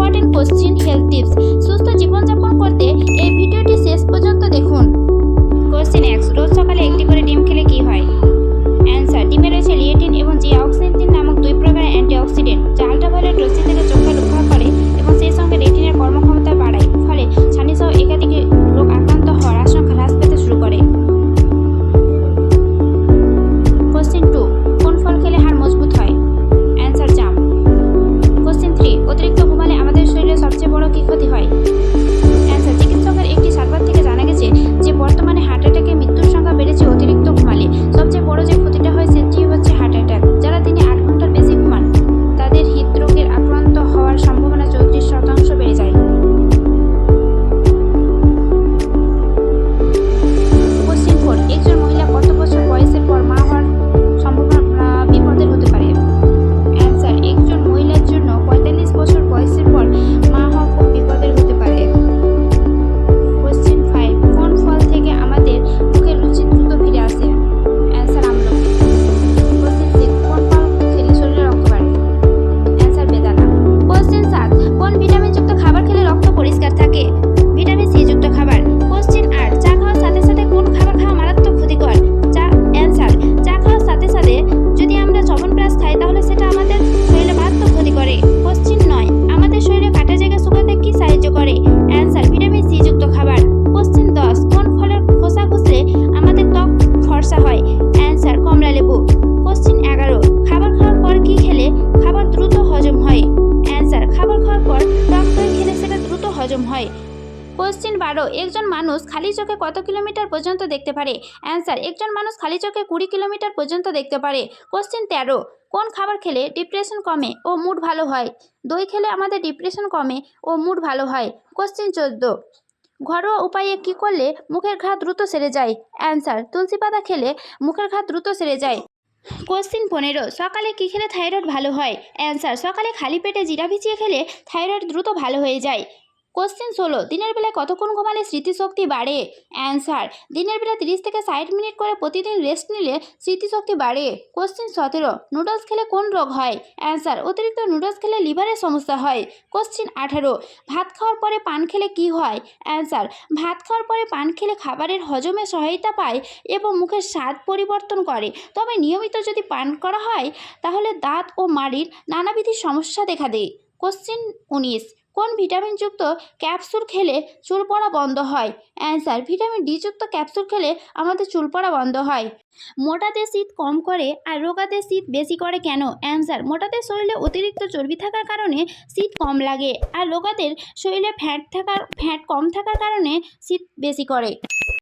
important question health tips. ক্ষতি হয়। হজম হয়। কোশ্চিন বারো, একজন মানুষ খালি চোখে কত কিলোমিটার পর্যন্ত দেখতে পারে? অ্যান্সার, একজন মানুষ খালি চোখে কুড়ি কিলোমিটার পর্যন্ত দেখতে পারে। কোশ্চেন তেরো, কোন খাবার খেলে ডিপ্রেশন কমে ও মুড ভালো হয়? দই খেলে আমাদের ডিপ্রেশন কমে ও মুড ভালো হয়। কোশ্চেন চোদ্দ, ঘরোয়া উপায়ে কী করলে মুখের ঘা দ্রুত সেরে যায়? অ্যান্সার, তুলসী পাতা খেলে মুখের ঘা দ্রুত সেরে যায়। কোশ্চিন পনেরো, সকালে কী খেলে থাইরয়েড ভালো হয়? অ্যান্সার, সকালে খালি পেটে জিরা ভিজিয়ে খেলে থাইরয়েড দ্রুত ভালো হয়ে যায়। কোশ্চেন ষোলো দিনের বেলায় কতক্ষণ ঘুমালে স্মৃতিশক্তি বাড়ে? অ্যান্সার দিনের বেলা তিরিশ থেকে ষাট মিনিট করে প্রতিদিন রেস্ট নিলে স্মৃতিশক্তি বাড়ে। কোশ্চেন সতেরো নুডলস খেলে কোন রোগ হয়? অ্যান্সার অতিরিক্ত নুডলস খেলে লিভারের সমস্যা হয়। কোশ্চেন আঠারো, ভাত খাওয়ার পরে পান খেলে কি হয়? অ্যান্সার ভাত খাওয়ার পরে পান খেলে খাবারের হজমে সহায়তা পায় এবং মুখের স্বাদ পরিবর্তন করে। তবে নিয়মিত যদি পান করা হয়, তাহলে দাঁত ও মাড়ির নানাবিধি সমস্যা দেখা দেয়। কোশ্চেন উনিশ কোন ভিটামিনযুক্ত ক্যাপসুল খেলে চুল পড়া বন্ধ হয়? অ্যান্সার, ভিটামিন ডিযুক্ত ক্যাপসুল খেলে আমাদের চুল পড়া বন্ধ হয়। মোটাতে শীত কম করে আর রোগাতে শীত বেশি করে কেন? অ্যান্সার মোটাতে শরীরে অতিরিক্ত চর্বি থাকার কারণে শীত কম লাগে আর রোগাদের শরীরে ফ্যাট থাকার ফ্যাট কম থাকার কারণে শীত বেশি করে।